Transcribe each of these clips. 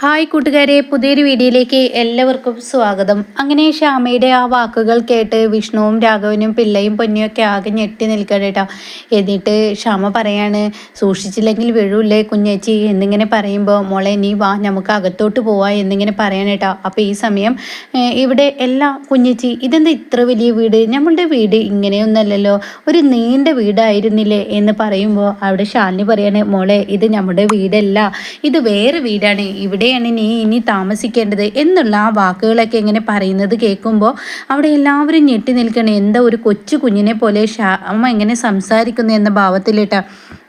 Hi കൂട്ടുകാരെ പുതിയൊരു വീഡിയോയിലേക്ക് എല്ലാവർക്കും സ്വാഗതം. അങ്ങനെ ശ്യാമയുടെ ആ വാക്കുകൾ കേട്ട് വിഷ്ണുവും രാഘവനും പിള്ളയും പൊന്നിയൊക്കെ ആകെ ഞെട്ടി നിൽക്കണേട്ടാ എന്നിട്ട് ശ്യാമ പറയാണ് സൂക്ഷിച്ചില്ലെങ്കിൽ വീഴൂല്ലേ കുഞ്ഞേച്ചി? എന്നിങ്ങനെ പറയുമ്പോൾ മോളെ നീ വാ നമുക്ക് അകത്തോട്ട് പോവാ എന്നിങ്ങനെ പറയണം കേട്ടോ. അപ്പോൾ ഈ സമയം ഇവിടെ എല്ലാ കുഞ്ഞേച്ചി ഇതെന്താ ഇത്ര വലിയ വീട്? നമ്മളുടെ വീട് ഇങ്ങനെയൊന്നല്ലല്ലോ ഒരു നീണ്ട വീടായിരുന്നില്ലേ? എന്ന് പറയുമ്പോൾ അവിടെ ശാലിനി പറയാണ് മോളെ ഇത് നമ്മുടെ വീടല്ല. ഇത് വേറെ വീടാണ്. ഇവിടെയാണ് നീ ഇനി താമസിക്കേണ്ടത് എന്നുള്ള ആ വാക്കുകളൊക്കെ ഇങ്ങനെ പറയുന്നത് കേൾക്കുമ്പോൾ അവിടെ എല്ലാവരും ഞെട്ടി നിൽക്കണേ. എന്താ ഒരു കൊച്ചു കുഞ്ഞിനെ പോലെ അമ്മ എങ്ങനെ സംസാരിക്കുന്നു എന്ന ഭാവത്തിലിട്ട.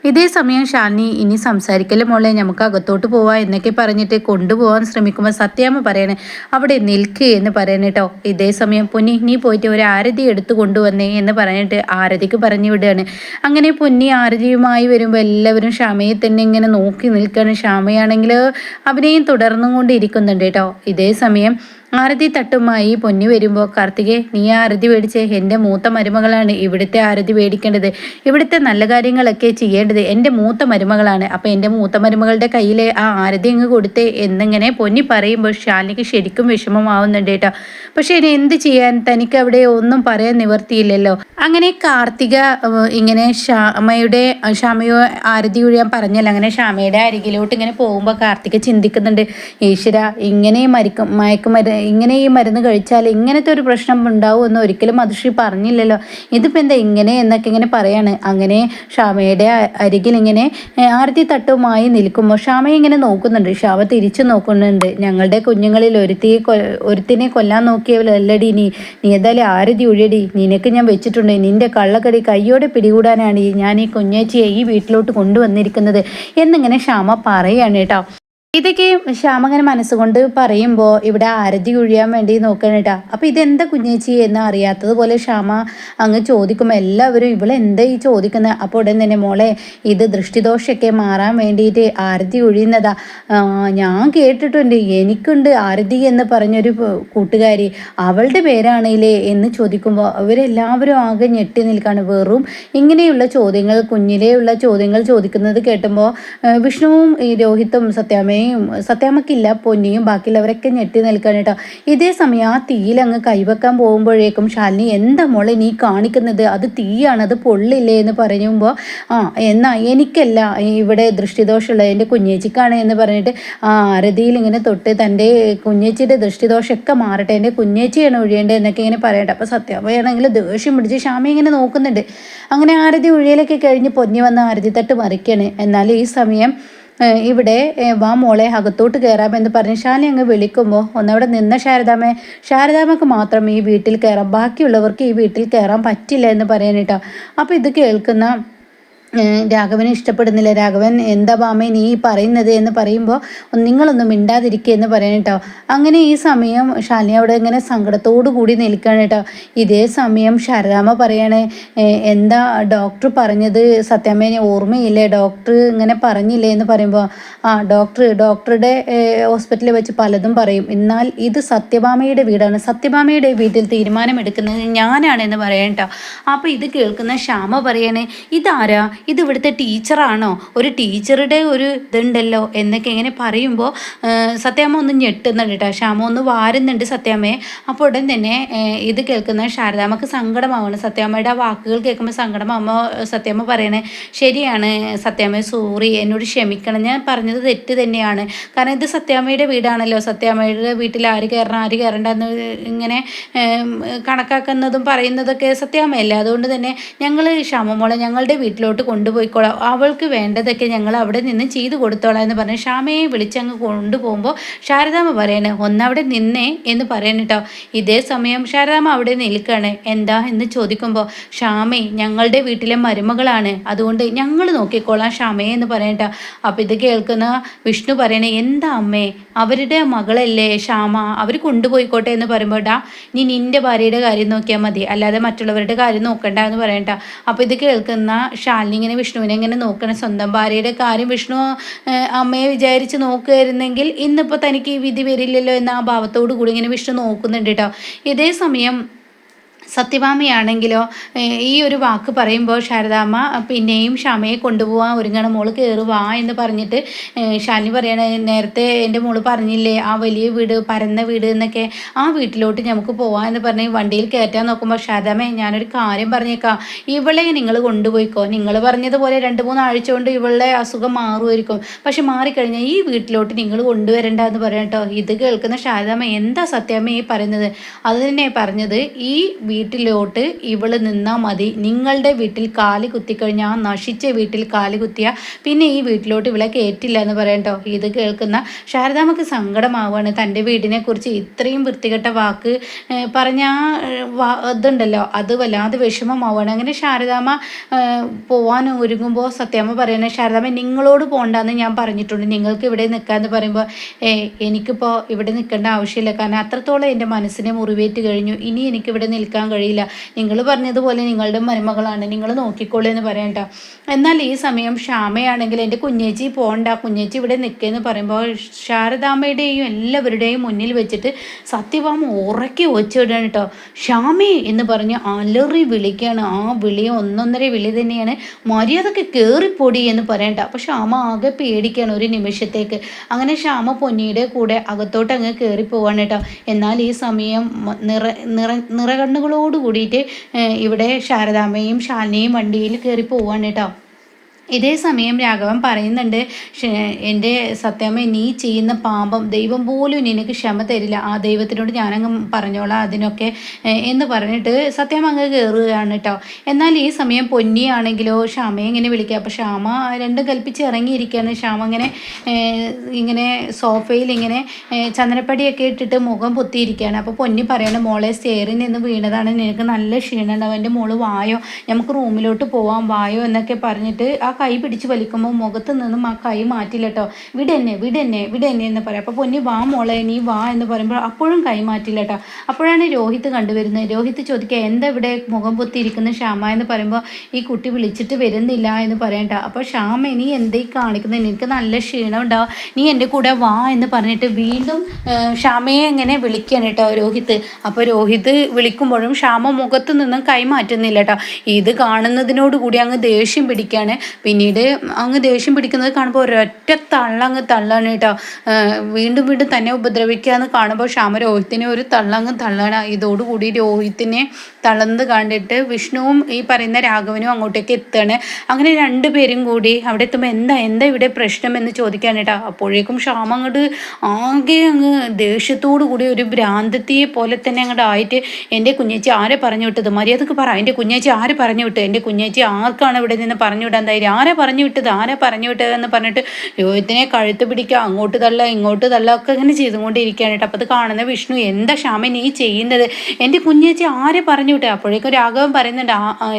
ഇതേ സമയം ഷാലിനി ഇനി സംസാരിക്കൽ മോളെ നമുക്ക് അകത്തോട്ട് പോവാ എന്നൊക്കെ പറഞ്ഞിട്ട് കൊണ്ടുപോകാൻ ശ്രമിക്കുമ്പോൾ സത്യാമ്മ പറയണേ അവിടെ നിൽക്ക് എന്ന് പറയണേട്ടോ ഇതേ സമയം പൊന്നി നീ പോയിട്ട് ഒരു ആരതി എടുത്തു കൊണ്ടുവന്നേ എന്ന് പറഞ്ഞിട്ട് ആരതിക്ക് പറഞ്ഞു വിടുകയാണ്. അങ്ങനെ പൊന്നി ആരതിയുമായി വരുമ്പോൾ എല്ലാവരും ക്ഷമയെ തന്നെ ഇങ്ങനെ നോക്കി നിൽക്കുകയാണ് ക്ഷമയാണെങ്കിൽ അഭിനയം തുടർന്നും കൊണ്ടിരിക്കുന്നുണ്ട് കേട്ടോ ഇതേ സമയം ആരതി തട്ടുമായി പൊന്നി വരുമ്പോൾ കാർത്തികെ നീ ആരതി മേടിച്ച് എന്റെ മൂത്ത മരുമകളാണ് ഇവിടുത്തെ ആരതി മേടിക്കേണ്ടത് ഇവിടുത്തെ നല്ല കാര്യങ്ങളൊക്കെ ചെയ്യേണ്ടത് എന്റെ മൂത്ത മരുമകളാണ്. അപ്പോൾ എന്റെ മൂത്ത മരുമകളുടെ കയ്യിൽ ആ ആരതി അങ്ങ് കൊടുത്തേ എന്നിങ്ങനെ പൊന്നി പറയുമ്പോൾ ശാലിനിക്ക് ശരിക്കും വിഷമമാവുന്നുണ്ട് കേട്ടോ. പക്ഷേ ഇനി എന്ത് ചെയ്യാൻ? തനിക്ക് അവിടെ ഒന്നും പറയാൻ നിവർത്തിയില്ലല്ലോ അങ്ങനെ കാർത്തിക ഇങ്ങനെ ശ്യാമയുടെ ശ്യാമയോ ആരതി ഒഴിയാൻ പറഞ്ഞല്ലോ. അങ്ങനെ ശ്യാമയുടെ അരികിലോട്ട് ഇങ്ങനെ പോകുമ്പോൾ കാർത്തിക ചിന്തിക്കുന്നുണ്ട് ഈശ്വര ഇങ്ങനെ മരിക്കും മയക്കുമരുന്ന് ഇങ്ങനെ ഈ മരുന്ന് കഴിച്ചാൽ ഇങ്ങനത്തെ ഒരു പ്രശ്നം ഉണ്ടാവും എന്ന് ഒരിക്കലും മധുശ്രീ പറഞ്ഞില്ലല്ലോ. ഇതിപ്പോൾ എന്താ ഇങ്ങനെ എന്നൊക്കെ ഇങ്ങനെ പറയാണ്. അങ്ങനെ ഷാമയുടെ അരികിൽ ഇങ്ങനെ ആർത്തി തട്ടുമായി നിൽക്കുമ്പോൾ ഷാമ ഇങ്ങനെ നോക്കുന്നുണ്ട്. ഷാമ തിരിച്ചു നോക്കുന്നുണ്ട്. ഞങ്ങളുടെ കുഞ്ഞുങ്ങളിൽ ഒരുത്തിയെ ഒരുത്തിനെ കൊല്ലാൻ നോക്കിയവളല്ലടി നീ. നീ എന്തായാലും ആരതി ഒഴിയടി നിനക്ക് ഞാൻ വെച്ചിട്ടുണ്ട്. നിന്റെ കള്ളക്കടി കയ്യോടെ പിടികൂടാനാണ് ഞാൻ ഈ കുഞ്ഞേച്ചിയെ ഈ വീട്ടിലോട്ട് കൊണ്ടുവന്നിരിക്കുന്നത്. എന്നിങ്ങനെ ക്ഷാമ പറയാണ് കേട്ടോ. ഇതൊക്കെ ശ്യാമ അങ്ങനെ മനസ്സുകൊണ്ട് പറയുമ്പോൾ ഇവിടെ ആരതി ഒഴിയാൻ വേണ്ടി നോക്കണേട്ടാ അപ്പോൾ ഇതെന്താ കുഞ്ഞേച്ചി എന്ന് അറിയാത്തതുപോലെ ശ്യാമ അങ്ങ് ചോദിക്കും എല്ലാവരും ഇവിടെ എന്താ ഈ ചോദിക്കുന്നത് അപ്പോൾ ഉടൻ തന്നെ മോളെ ഇത് ദൃഷ്ടിദോഷമൊക്കെ മാറാൻ വേണ്ടിയിട്ട് ആരതി ഒഴിയുന്നതാ ഞാൻ കേട്ടിട്ടുണ്ട് എനിക്കുണ്ട് ആരതി എന്ന് പറഞ്ഞൊരു കൂട്ടുകാരി. അവളുടെ പേരാണേലേ എന്ന് ചോദിക്കുമ്പോൾ അവരെല്ലാവരും ആകെ ഞെട്ടി നിൽക്കാണ്. വെറും ഇങ്ങനെയുള്ള ചോദ്യങ്ങൾ കുഞ്ഞിലെയുള്ള ചോദ്യങ്ങൾ ചോദിക്കുന്നത് കേട്ടുമ്പോൾ വിഷ്ണുവും ഈ രോഹിത്തും സത്യാമ്മയും സത്യാമ്മക്കില്ല പൊന്നിയും ബാക്കിയുള്ളവരൊക്കെ ഞെട്ടി നിൽക്കാണ് കേട്ടോ. ഇതേ സമയം ആ തീയിൽ അങ്ങ് കൈവെക്കാൻ പോകുമ്പോഴേക്കും ശാലിനി എന്താ മോളെ നീ കാണിക്കുന്നത്? അത് തീയാണ് അത് പൊള്ളില്ലേ? എന്ന് പറയുമ്പോൾ ആ എന്നാ എനിക്കല്ല ഇവിടെ ദൃഷ്ടിദോഷമുള്ള എന്റെ കുഞ്ഞേച്ചിക്കാണ് എന്ന് പറഞ്ഞിട്ട് ആ ആരതിയിൽ ഇങ്ങനെ തൊട്ട് തന്റെ കുഞ്ഞേച്ചിയുടെ ദൃഷ്ടിദോഷമൊക്കെ മാറട്ടെ എന്റെ കുഞ്ഞേച്ചിയാണ് ഒഴിയേണ്ടത് എന്നൊക്കെ ഇങ്ങനെ പറയട്ടെ. അപ്പോൾ സത്യാമ്മയാണെങ്കിൽ ദേഷ്യം പിടിച്ച് ശ്യാമ ഇങ്ങനെ നോക്കുന്നുണ്ട്. അങ്ങനെ ആരതി ഒഴിയലൊക്കെ കഴിഞ്ഞ് പൊന്നി വന്ന ആരതി തട്ട് മറിക്കുകയാണ് എന്നാൽ ഈ സമയം ഇവിടെ വാ മോളെ അകത്തോട്ട് കയറാം എന്ന് പറഞ്ഞ് ശാലി അങ്ങ് വിളിക്കുമ്പോൾ ഒന്നവിടെ നിന്ന ശാരദാമേ ശാരദാമക്ക് മാത്രം ഈ വീട്ടിൽ കയറാം ബാക്കിയുള്ളവർക്ക് ഈ വീട്ടിൽ കയറാൻ പറ്റില്ല എന്ന് പറയാനിട്ടോ അപ്പോൾ ഇത് കേൾക്കുന്ന രാഘവനെ ഇഷ്ടപ്പെടുന്നില്ല. രാഘവൻ എന്താ ബാമേ നീ പറയുന്നത്? എന്ന് പറയുമ്പോൾ നിങ്ങളൊന്നും മിണ്ടാതിരിക്കുക എന്ന് പറയണം കേട്ടോ. അങ്ങനെ ഈ സമയം ഷാലിനി അവിടെ ഇങ്ങനെ സങ്കടത്തോടു കൂടി നിൽക്കുകയാണ് കേട്ടോ. ഇതേ സമയം ശരരാമ പറയണേ എന്താ ഡോക്ടർ പറഞ്ഞത്? സത്യാമ്മേനെ ഓർമ്മയില്ലേ? ഡോക്ടർ ഇങ്ങനെ പറഞ്ഞില്ലേ? എന്ന് പറയുമ്പോൾ ആ ഡോക്ടർ ഡോക്ടറുടെ ഹോസ്പിറ്റലിൽ വെച്ച് പലതും പറയും. എന്നാൽ ഇത് സത്യഭാമയുടെ വീടാണ്. സത്യഭാമയുടെ വീട്ടിൽ തീരുമാനമെടുക്കുന്നത് ഞാനാണെന്ന് പറയാം കേട്ടോ. അപ്പോൾ ഇത് കേൾക്കുന്ന ശ്യാമ പറയണേ ഇതാരാ? ഇത് ഇവിടുത്തെ ടീച്ചറാണോ? ഒരു ടീച്ചറുടെ ഒരു ഇതുണ്ടല്ലോ എന്നൊക്കെ ഇങ്ങനെ പറയുമ്പോൾ സത്യാമ്മ ഒന്ന് ഞെട്ടുന്നുണ്ട് കേട്ടോ. ശ്യാമ ഒന്ന് വാരുന്നുണ്ട് സത്യാമ്മയെ. അപ്പോൾ ഉടൻ തന്നെ ഇത് കേൾക്കുന്ന ശാരദാമ്മക്ക് സങ്കടമാവണം സത്യാമ്മയുടെ ആ വാക്കുകൾ കേൾക്കുമ്പോൾ സങ്കടമാകുമ്പോൾ സത്യാമ്മ പറയണേ ശരിയാണ് സത്യാമ്മ സോറി എന്നോട് ക്ഷമിക്കണം. ഞാൻ പറഞ്ഞത് തെറ്റ് തന്നെയാണ്. കാരണം ഇത് സത്യാമ്മയുടെ വീടാണല്ലോ. സത്യാമ്മയുടെ വീട്ടിൽ ആര് കയറണം ആര് കയറണ്ട എന്ന് ഇങ്ങനെ കണക്കാക്കുന്നതും പറയുന്നതൊക്കെ സത്യാമ്മയല്ലേ. അതുകൊണ്ട് തന്നെ ഞങ്ങൾ ശ്യാമമോളെ ഞങ്ങളുടെ വീട്ടിലോട്ട് കൊണ്ടുപോയിക്കോളാം. അവൾക്ക് വേണ്ടതൊക്കെ ഞങ്ങൾ അവിടെ നിന്ന് ചെയ്തു കൊടുത്തോളാം എന്ന് പറഞ്ഞ് ഷാമയെ വിളിച്ചങ്ങ് കൊണ്ടുപോകുമ്പോൾ ശാരദാമ്മ പറയണേ ഒന്നവിടെ നിന്നേ എന്ന് പറയണ കേട്ടോ ഇതേ സമയം ശാരദാമ്മ അവിടെ നിൽക്കുകയാണ്. എന്താ? എന്ന് ചോദിക്കുമ്പോൾ ഷാമേ ഞങ്ങളുടെ വീട്ടിലെ മരുമകളാണ്. അതുകൊണ്ട് ഞങ്ങൾ നോക്കിക്കോളാം ഷാമയെ എന്ന് പറയട്ടോ അപ്പോൾ ഇത് കേൾക്കുന്ന വിഷ്ണു പറയണേ എന്താ അമ്മേ അവരുടെ മകളല്ലേ ഷാമ അവർ കൊണ്ടുപോയിക്കോട്ടെ എന്ന് പറയുമ്പോൾ ഡാ നീ നിന്റെ ഭാര്യയുടെ കാര്യം നോക്കിയാൽ മതി. അല്ലാതെ മറ്റുള്ളവരുടെ കാര്യം നോക്കണ്ട എന്ന് പറയണ്ട അപ്പോൾ ഇത് കേൾക്കുന്ന ശാലിനി ഇങ്ങനെ വിഷ്ണുവിനെ ഇങ്ങനെ നോക്കണം സ്വന്തം ഭാര്യയുടെ കാര്യം വിഷ്ണു അമ്മയെ വിചാരിച്ച് നോക്കുമായിരുന്നെങ്കിൽ ഇന്നിപ്പോൾ തനിക്ക് ഈ വിധി വരില്ലല്ലോ എന്ന ആ ഭാവത്തോടു കൂടി ഇങ്ങനെ വിഷ്ണു നോക്കുന്നുണ്ട് കേട്ടോ ഇതേ സമയം സത്യഭാമയാണെങ്കിലോ ഈ ഒരു വാക്ക് പറയുമ്പോൾ ശാരദാമ്മ പിന്നെയും ക്ഷമയെ കൊണ്ടുപോകാൻ ഒരുങ്ങണം മോൾ കയറുവാ എന്ന് പറഞ്ഞിട്ട് ഷാനി പറയണ നേരത്തെ എന്റെ മോൾ പറഞ്ഞില്ലേ ആ വലിയ വീട് പരന്ന വീട് എന്നൊക്കെ ആ വീട്ടിലോട്ട് നമുക്ക് പോവാം എന്ന് പറഞ്ഞ് വണ്ടിയിൽ കയറ്റാൻ നോക്കുമ്പോൾ ശാരദാമ്മ ഞാനൊരു കാര്യം പറഞ്ഞേക്കാം ഇവളെ നിങ്ങൾ കൊണ്ടുപോയിക്കോ നിങ്ങൾ പറഞ്ഞതുപോലെ രണ്ട് മൂന്ന് ആഴ്ച കൊണ്ട് ഇവളുടെ അസുഖം മാറുമായിരിക്കും പക്ഷെ മാറിക്കഴിഞ്ഞാൽ ഈ വീട്ടിലോട്ട് നിങ്ങൾ കൊണ്ടുവരണ്ട എന്ന് പറയാം കേട്ടോ. ഇത് കേൾക്കുന്ന ശാരദാമ്മ എന്താ സത്യാമ്മ ഈ പറയുന്നത്? അത് തന്നെ പറഞ്ഞത് ഈ വീട്ടിലോട്ട് ഇവൾ നിന്നാൽ മതി. നിങ്ങളുടെ വീട്ടിൽ കാൽ കുത്തിക്കഴിഞ്ഞാൽ ആ നശിച്ച വീട്ടിൽ കാൽ കുത്തിയാൽ പിന്നെ ഈ വീട്ടിലോട്ട് ഇവളെ കയറ്റില്ല എന്ന് പറയണ്ടോ ഇത് കേൾക്കുന്ന ശാരദാമ്മക്ക് സങ്കടമാവുകയാണ് തന്റെ വീടിനെ കുറിച്ച് ഇത്രയും വൃത്തികെട്ട വാക്ക് പറഞ്ഞ ആ, ഇതുണ്ടല്ലോ അത് വല്ലാതെ വിഷമമാവുകയാണ് അങ്ങനെ ശാരദാമ്മ പോവാൻ ഒരുങ്ങുമ്പോൾ സത്യാമ്മ പറയണേ ശാരദാമ്മ നിങ്ങളോട് പോകണ്ടെന്ന് ഞാൻ പറഞ്ഞിട്ടുണ്ട്. നിങ്ങൾക്ക് ഇവിടെ നിൽക്കാമെന്ന് പറയുമ്പോൾ ഏ എനിക്കിപ്പോൾ ഇവിടെ നിൽക്കേണ്ട ആവശ്യമില്ല. കാരണം അത്രത്തോളം എന്റെ മനസ്സിനെ മുറിവേറ്റ് കഴിഞ്ഞു. ഇനി എനിക്കിവിടെ നിൽക്കാൻ കഴിയില്ല. നിങ്ങൾ പറഞ്ഞതുപോലെ നിങ്ങളുടെ മരുമകളാണ്. നിങ്ങൾ നോക്കിക്കോളൂ എന്ന് പറയണ്ട എന്നാൽ ഈ സമയം ശ്യാമയാണെങ്കിൽ എന്റെ കുഞ്ഞേച്ചി പോകണ്ട കുഞ്ഞേച്ചി ഇവിടെ നിൽക്കുകയെന്ന് പറയുമ്പോൾ ശാരദാമ്മയുടെയും എല്ലാവരുടെയും മുന്നിൽ വെച്ചിട്ട് സത്യഭാമ ഉറക്കി ഒച്ചിടാണ് കേട്ടോ. ക്ഷാമേ എന്ന് പറഞ്ഞ് അലറി വിളിക്കുകയാണ്. ആ വിളി ഒന്നൊന്നര വിളി തന്നെയാണ്. മര്യാദയ്ക്ക് കയറിപ്പൊടി എന്ന് പറയണ്ട അപ്പോൾ ക്ഷാമ ആകെ പേടിക്കുകയാണ് ഒരു നിമിഷത്തേക്ക്. അങ്ങനെ ക്ഷാമ പൊന്നിയുടെ കൂടെ അകത്തോട്ട് അങ്ങ് കയറി പോവാണ് കേട്ടോ. എന്നാൽ ഈ സമയം നിറ നിറ നിറകണ്ണുകളോട് കൂടിയിട്ട് ഇവിടെ ശാരദാമ്മയും ശാലിനിയും വണ്ടിയിൽ കയറി പോവാണ് കേട്ടോ. ഇതേ സമയം രാഘവൻ പറയുന്നുണ്ട് എന്റെ സത്യമ്മ നീ ചെയ്യുന്ന പാപം ദൈവം പോലും നിനക്ക് ക്ഷമ തരില്ല. ആ ദൈവത്തിനോട് ഞാനങ്ങ് പറഞ്ഞോളാം അതിനൊക്കെ എന്ന് പറഞ്ഞിട്ട് സത്യം അങ്ങ് കയറുകയാണ് കേട്ടോ എന്നാൽ ഈ സമയം പൊന്നിയാണെങ്കിലോ ക്ഷമയെ ഇങ്ങനെ വിളിക്കുക. അപ്പോൾ ക്ഷമ രണ്ടും കൽപ്പിച്ച് ഇറങ്ങിയിരിക്കുകയാണ്. ക്ഷമ ഇങ്ങനെ ഇങ്ങനെ സോഫയിൽ ഇങ്ങനെ ചന്ദനപ്പടിയൊക്കെ ഇട്ടിട്ട് മുഖം പൊത്തിയിരിക്കുകയാണ്. അപ്പോൾ പൊന്നി പറയണം മോളെ സ്റ്റെയറിൽ നിന്ന് വീണതാണ്. നിനക്ക് നല്ല ക്ഷീണം ഉണ്ടാവും എന്റെ മോൾ വായോ? നമുക്ക് റൂമിലോട്ട് പോവാം. വായോ? എന്നൊക്കെ പറഞ്ഞിട്ട് ആ കൈ പിടിച്ച് വലിക്കുമ്പോൾ മുഖത്ത് നിന്നും ആ കൈ മാറ്റില്ല കേട്ടോ വിടെന്നെ വിടെന്നെ വിടെന്നെ എന്ന് പറയാം. അപ്പോൾ പൊന്നി വാ മോളെ നീ വാ എന്ന് പറയുമ്പോൾ അപ്പോഴും കൈ മാറ്റില്ല കേട്ടോ അപ്പോഴാണ് രോഹിത് കണ്ടുവരുന്നത്. രോഹിത് ചോദിക്കുക എന്താ ഇവിടെ മുഖം പൊത്തിയിരിക്കുന്ന ശ്യാമ? എന്ന് പറയുമ്പോൾ ഈ കുട്ടി വിളിച്ചിട്ട് വരുന്നില്ല എന്ന് പറയണ്ട അപ്പോൾ ശ്യാമ നീ എന്തേ കാണിക്കുന്നത് എനിക്ക് നല്ല ക്ഷീണം ഉണ്ടാവും നീ എന്റെ കൂടെ വാ എന്ന് പറഞ്ഞിട്ട് വീണ്ടും ക്ഷാമയെ എങ്ങനെ വിളിക്കുകയാണ് കേട്ടോ രോഹിത്. അപ്പോൾ രോഹിത് വിളിക്കുമ്പോഴും ശ്യാമ മുഖത്ത് നിന്നും കൈ മാറ്റുന്നില്ല കേട്ടോ ഇത് കാണുന്നതിനോട് കൂടി അങ്ങ് ദേഷ്യം പിടിക്കുകയാണ് പിന്നീട് അങ്ങ് ദേഷ്യം പിടിക്കുന്നത് കാണുമ്പോൾ ഒരൊറ്റ തള്ളങ്ങ് തള്ളാണ് കേട്ടോ. വീണ്ടും വീണ്ടും തന്നെ ഉപദ്രവിക്കാന്ന് കാണുമ്പോൾ ശ്യാമ രോഹിത്തിനെ ഒരു തള്ളങ്ങ് തള്ളാണ്. ഇതോടുകൂടി രോഹിത്തിനെ തളർന്ന് കണ്ടിട്ട് വിഷ്ണുവും ഈ പറയുന്ന രാഘവനും അങ്ങോട്ടേക്ക് എത്തുകയാണ് അങ്ങനെ രണ്ടുപേരും കൂടി അവിടെ എത്തുമ്പോൾ എന്താ എന്താ ഇവിടെ പ്രശ്നം എന്ന് ചോദിക്കാൻ കേട്ടോ. അപ്പോഴേക്കും ശ്യാമ അങ്ങോട്ട് ആകെ അങ്ങ് ദേഷ്യത്തോടു കൂടി ഒരു ഭ്രാന്തത്തിയെ പോലെ തന്നെ അങ്ങോട്ട് ആയിട്ട് എന്റെ കുഞ്ഞേച്ചി ആരെ പറഞ്ഞു വിട്ടത്? മര്യാദയ്ക്ക് പറ. എന്റെ കുഞ്ഞേച്ചി ആര് പറഞ്ഞു വിട്ടത്? എന്റെ കുഞ്ഞേച്ചി ആർക്കാണ് ഇവിടെ നിന്ന് പറഞ്ഞു വിടാൻ ധൈര്യം ആരാ പറഞ്ഞു വിട്ടത്? ആരെ പറഞ്ഞു വിട്ടത് എന്ന് പറഞ്ഞിട്ട് രോഹിത്തിനെ കഴുത്ത് പിടിക്കുക അങ്ങോട്ട് തള്ള ഇങ്ങോട്ട് തള്ള ഒക്കെ ഇങ്ങനെ ചെയ്തുകൊണ്ടിരിക്കുകയാണ് കേട്ടോ. അപ്പോൾ അത് കാണുന്ന വിഷ്ണു എന്താ ക്ഷാമ നീ ചെയ്യുന്നത്? എന്റെ കുഞ്ഞേച്ചി ആരെ പറഞ്ഞു വിട്ടത് അപ്പോഴേക്കും രാഘവൻ പറയുന്നുണ്ട്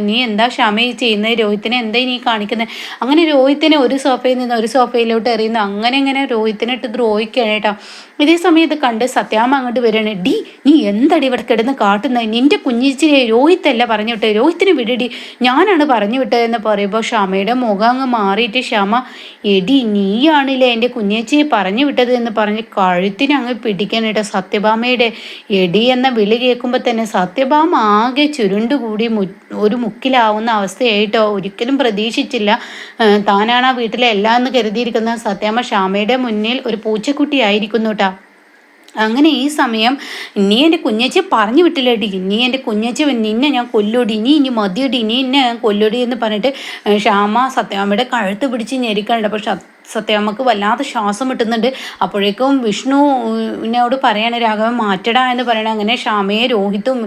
നീ എന്താ ക്ഷമ ചെയ്യുന്നത്? രോഹിത്തിനെ എന്താ നീ കാണിക്കുന്നത് അങ്ങനെ രോഹിത്തിനെ ഒരു സോഫയിൽ നിന്ന് ഒരു സോഫയിലോട്ട് എറിയുന്നു. അങ്ങനെ ഇങ്ങനെ രോഹിത്തിനെ ഇട്ട് ദ്രോഹിക്കുകയാണ് കേട്ടോ. ഇതേ സമയത്ത് കണ്ട് സത്യാമ്മ അങ്ങോട്ട് വരികയാണ്. ഡി നീ എന്തടി ഇവിടെ കിടന്ന് കാട്ടുന്നത് നിന്റെ കുഞ്ഞിച്ചിനെ രോഹിത്തല്ല പറഞ്ഞു വിട്ടത് രോഹിത്തിന് വിടടി. ഞാനാണ് പറഞ്ഞു വിട്ടതെന്ന് പറയുമ്പോൾ ക്ഷമയുടെ മുഖം അങ്ങ് മാറിയിട്ട് ക്ഷമ എടി നീയാണില്ലേ എന്റെ കുഞ്ഞേച്ചിയെ പറഞ്ഞു വിട്ടത് എന്ന് പറഞ്ഞ് കഴുത്തിന് അങ്ങ് പിടിക്കാനായിട്ട് സത്യഭാമയുടെ എടി എന്ന വിളി കേൾക്കുമ്പോൾ തന്നെ സത്യഭാമ ആകെ ചുരുണ്ടുകൂടി മു ഒരു മുക്കിലാവുന്ന അവസ്ഥയായിട്ടോ ഒരിക്കലും പ്രതീക്ഷിച്ചില്ല. താനാണ് ആ വീട്ടിലെ എല്ലാം എന്ന് കരുതിയിരിക്കുന്ന സത്യാമ്മ ക്ഷമയുടെ മുന്നിൽ ഒരു പൂച്ചക്കുട്ടി ആയിരിക്കുന്നു കേട്ടോ. അങ്ങനെ ഈ സമയം നീ എന്റെ കുഞ്ഞച്ചി പറഞ്ഞു വിട്ടില്ലേടി. നീ എന്റെ കുഞ്ഞച്ചി നിന്നെ ഞാൻ കൊല്ലോടി. നീ ഇനി മതിയടി. നീ എന്നെ ഞാൻ കൊല്ലോടി എന്ന് പറഞ്ഞിട്ട് ക്ഷാമ സത്യാമ്മയുടെ കഴുത്ത് പിടിച്ച് ഞെരിക്കാനുണ്ട് പക്ഷെ സത്യാമ്മക്ക് വല്ലാതെ ശ്വാസം കിട്ടുന്നുണ്ട് അപ്പോഴേക്കും വിഷ്ണുവിനോട് പറയാണ് രാഘവൻ മാറ്റടാ എന്ന് പറയണ അങ്ങനെ ശ്യാമയെ രോഹിത്തും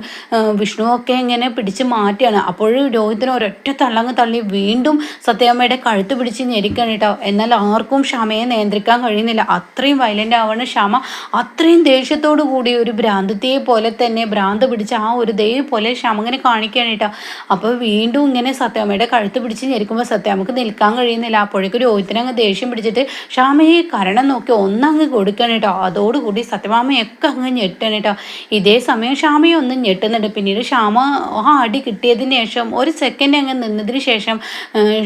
വിഷ്ണുവും ഒക്കെ ഇങ്ങനെ പിടിച്ച് മാറ്റിയാണ്. അപ്പോഴും രോഹിത്തിന് ഒരൊറ്റ തള്ളങ്ങ് തള്ളി വീണ്ടും സത്യാമ്മയുടെ കഴുത്ത് പിടിച്ച് ഞെരിക്കണം കേട്ടോ. എന്നാൽ ആർക്കും ക്ഷമയെ നിയന്ത്രിക്കാൻ കഴിയുന്നില്ല. അത്രയും വയലന്റ് ആവണ ക്ഷമ അത്രയും ദേഷ്യത്തോടു കൂടി ഒരു ഭ്രാന്തത്തെ പോലെ തന്നെ ഭ്രാന്ത് പിടിച്ച് ആ ഒരു ദേ പോലെ ക്ഷമ ഇങ്ങനെ കാണിക്കുകയാണ് കേട്ടോ. അപ്പോൾ വീണ്ടും ഇങ്ങനെ സത്യാമ്മയുടെ കഴുത്ത് പിടിച്ച് ഞെരിക്കുമ്പോൾ സത്യാമ്മക്ക് നിൽക്കാൻ കഴിയുന്നില്ല. അപ്പോഴേക്കും രോഹിത്തിനങ്ങ് ദേഷ്യം പിടിച്ചിട്ട് ക്ഷാമയെ കരണം നോക്കി ഒന്നങ്ങ് കൊടുക്കണം കേട്ടോ അതോടുകൂടി സത്യഭാമയൊക്കെ അങ്ങ് ഞെട്ടണം കേട്ടോ ഇതേ സമയം ക്ഷാമയെ ഒന്ന് ഞെട്ടുന്നുണ്ട്. പിന്നീട് ക്ഷാമ ആ അടി കിട്ടിയതിന് ശേഷം ഒരു സെക്കൻഡ് അങ്ങ് നിന്നതിന് ശേഷം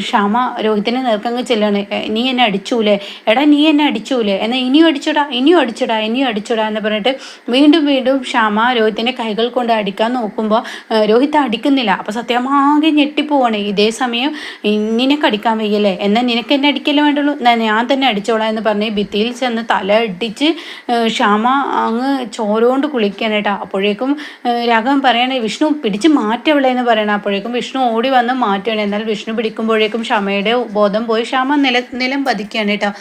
ക്ഷാമ രോഹിത്തിനെ നേർക്കങ്ങ് ചെല്ലാണ്. നീ എന്നെ അടിച്ചൂലേ? എടാ നീ എന്നെ അടിച്ചൂലേ? എന്നാൽ ഇനിയും അടിച്ചടാ ഇനിയും അടിച്ചടാ ഇനിയും അടിച്ചടാ എന്ന് പറഞ്ഞിട്ട് വീണ്ടും വീണ്ടും ക്ഷാമ രോഹിത്തിന്റെ കൈകൾ കൊണ്ട് അടിക്കാൻ നോക്കുമ്പോൾ രോഹിത് അടിക്കുന്നില്ല. അപ്പോൾ സത്യമാകെ ഞെട്ടിപ്പോവാണ്. ഇതേ സമയം നിനക്ക് അടിക്കാൻ വയ്യല്ലേ? എന്നാൽ നിനക്ക് എന്നെ അടിക്കല്ലേ വേണ്ടുള്ളൂ? ഞാൻ തന്നെ അടിച്ചോളാം എന്ന് പറഞ്ഞ് ഭിത്തിയിൽ ചെന്ന് തല അടിച്ച് ക്ഷമ അങ്ങ് ചോരോണ്ട് കുളിക്കാൻ കേട്ടോ. അപ്പോഴേക്കും രാഘവൻ പറയണേ വിഷ്ണു പിടിച്ച് മാറ്റവളെ എന്ന് പറയണം അപ്പോഴേക്കും വിഷ്ണു ഓടി വന്ന് മാറ്റുകയാണ് എന്നാൽ വിഷ്ണു പിടിക്കുമ്പോഴേക്കും ക്ഷമയുടെ ബോധം പോയി. ക്ഷമ നില നിലം പതിക്കുകയാണ് കേട്ടോ.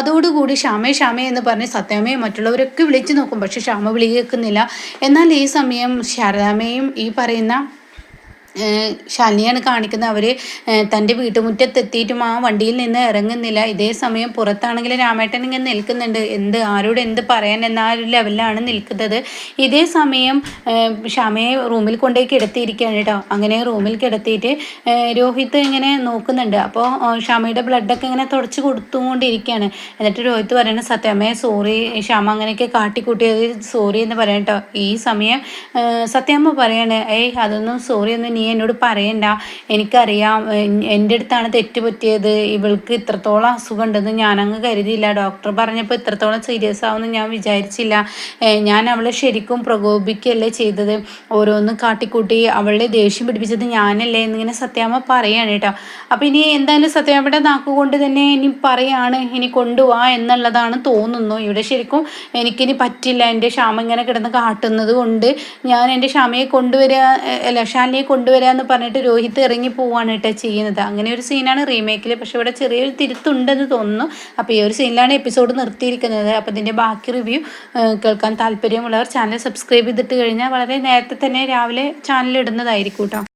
അതോടുകൂടി ക്ഷമേ ക്ഷമേ എന്ന് പറഞ്ഞ് സത്യാമയെ മറ്റുള്ളവരൊക്കെ വിളിച്ചു നോക്കും. പക്ഷെ ക്ഷമ വിളിക്കുന്നില്ല എന്നാൽ ഈ സമയം ശാരദാമയും ഈ പറയുന്ന ശാലിനിയാണ് കാണിക്കുന്നത്. അവർ തന്റെ വീട്ടുമുറ്റത്ത് എത്തിയിട്ടും ആ വണ്ടിയിൽ നിന്ന് ഇറങ്ങുന്നില്ല. ഇതേ സമയം പുറത്താണെങ്കിൽ രാമേട്ടൻ ഇങ്ങനെ നിൽക്കുന്നുണ്ട്. എന്ത് ആരോട് എന്ത് പറയാൻ എന്നാ ഒരു ലെവലിലാണ് നിൽക്കുന്നത്. ഇതേ സമയം ക്ഷമയെ റൂമിൽ കൊണ്ടുപോയി കിടത്തിയിരിക്കുകയാണ് കേട്ടോ. അങ്ങനെ റൂമിൽ കിടത്തിയിട്ട് രോഹിത് ഇങ്ങനെ നോക്കുന്നുണ്ട്. അപ്പോൾ ക്ഷമയുടെ ബ്ലഡൊക്കെ ഇങ്ങനെ തുടച്ച് കൊടുത്തുകൊണ്ടിരിക്കുകയാണ്. എന്നിട്ട് രോഹിത് പറയുന്നത് സത്യമേ സോറി ക്ഷമ അങ്ങനെയൊക്കെ കാട്ടിക്കൂട്ടിയത് സോറി എന്ന് പറയാം കേട്ടോ. ഈ സമയം സത്യാമ്മ പറയാണ് ഏയ് അതൊന്നും സോറി ഒന്നും നീ എന്നോട് പറയണ്ട. എനിക്കറിയാം എന്റെ അടുത്താണ് തെറ്റ് പറ്റിയത് ഇവൾക്ക് ഇത്രത്തോളം അസുഖം ഉണ്ടെന്ന് ഞാനങ്ങ് കരുതിയില്ല. ഡോക്ടർ പറഞ്ഞപ്പോൾ ഇത്രത്തോളം സീരിയസ് ആവുമെന്ന് ഞാൻ വിചാരിച്ചില്ല. ഞാൻ അവളെ ശരിക്കും പ്രകോപിക്കുകയല്ലേ ചെയ്തത്. ഓരോന്ന് കാട്ടിക്കൂട്ടി അവളെ ദേഷ്യം പിടിപ്പിച്ചത് ഞാനല്ലേ എന്നിങ്ങനെ സത്യാമ്മ പറയാണ് കേട്ടോ. അപ്പോൾ ഇനി എന്തായാലും സത്യാമ്മയുടെ നാക്കുകൊണ്ട് തന്നെ ഇനി പറയാണ്. ഇനി കൊണ്ടുപോവാ എന്നുള്ളതാണ് തോന്നുന്നു. ഇവിടെ ശരിക്കും എനിക്കിനി പറ്റില്ല. എന്റെ ക്ഷാമ ഇങ്ങനെ കിടന്ന് കാട്ടുന്നത് കൊണ്ട് ഞാൻ എന്റെ ക്ഷമയെ കൊണ്ടുവരിക അല്ല ഷാലിനെ കൊണ്ടുവരിക കൊണ്ടുവരാമെന്ന് പറഞ്ഞിട്ട് രോഹിത് ഇറങ്ങി പോവാണ് കേട്ടോ ചെയ്യുന്നത്. അങ്ങനെ ഒരു സീനാണ് റീമേക്കിൽ പക്ഷേ ഇവിടെ ചെറിയൊരു തിരുത്തുണ്ടെന്ന് തോന്നുന്നു. അപ്പോൾ ഈ ഒരു സീനിലാണ് എപ്പിസോഡ് നിർത്തിയിരിക്കുന്നത്. അപ്പോൾ ഇതിന്റെ ബാക്കി റിവ്യൂ കേൾക്കാൻ താല്പര്യമുള്ളവർ ചാനൽ സബ്സ്ക്രൈബ് ചെയ്തിട്ട് കഴിഞ്ഞാൽ വളരെ നേരത്തെ തന്നെ രാവിലെ ചാനൽ ഇടുന്നതായിരിക്കും കേട്ടോ.